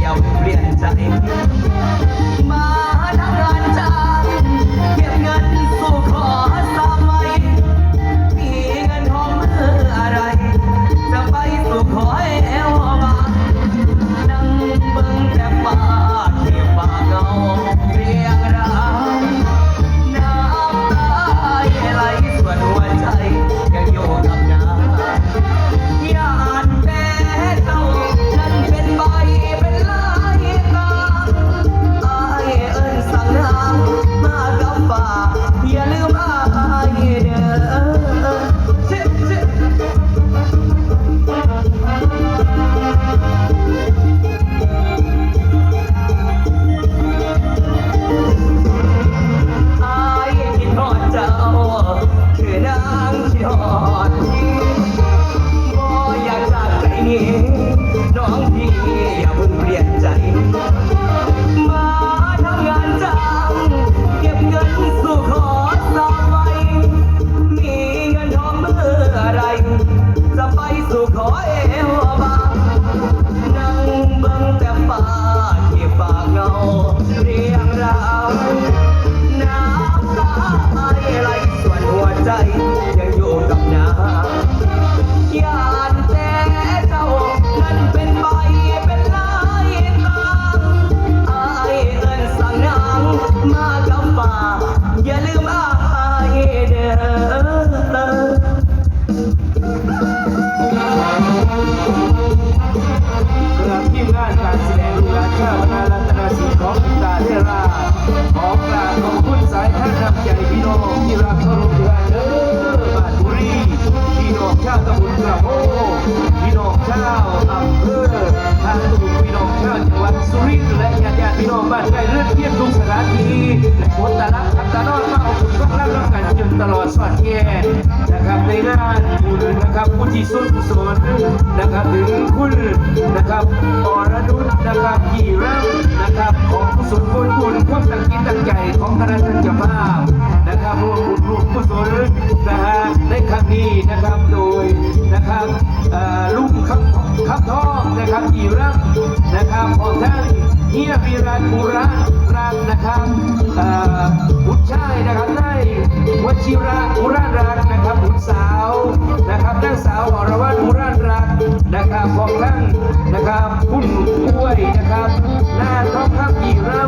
อย่าเปลี่ยนใจ ที่สุดสนนะครับถึงคุณนะครับอรนุชนะครับกี่รับนะครับของสุนบุญคุณความตั้งจิตตั้งใจของคณะท่านเจ้าภานะครับรวมบุญรวมกุศลนะฮะในครั้งนี้นะครับโดยนะครับลุงครับครับทองนะครับกี่รับนะครับของท่านเฮียวีรันบุระรันนะครับบุตรชายนะครับได้วชิระบุระรันนะครับบุตรสาว สาวอรวรรณมุรันรักนะครับของทั้งนะครับคุณกล้วยนะครับหน้าท้องข้ามกี่ริ่ม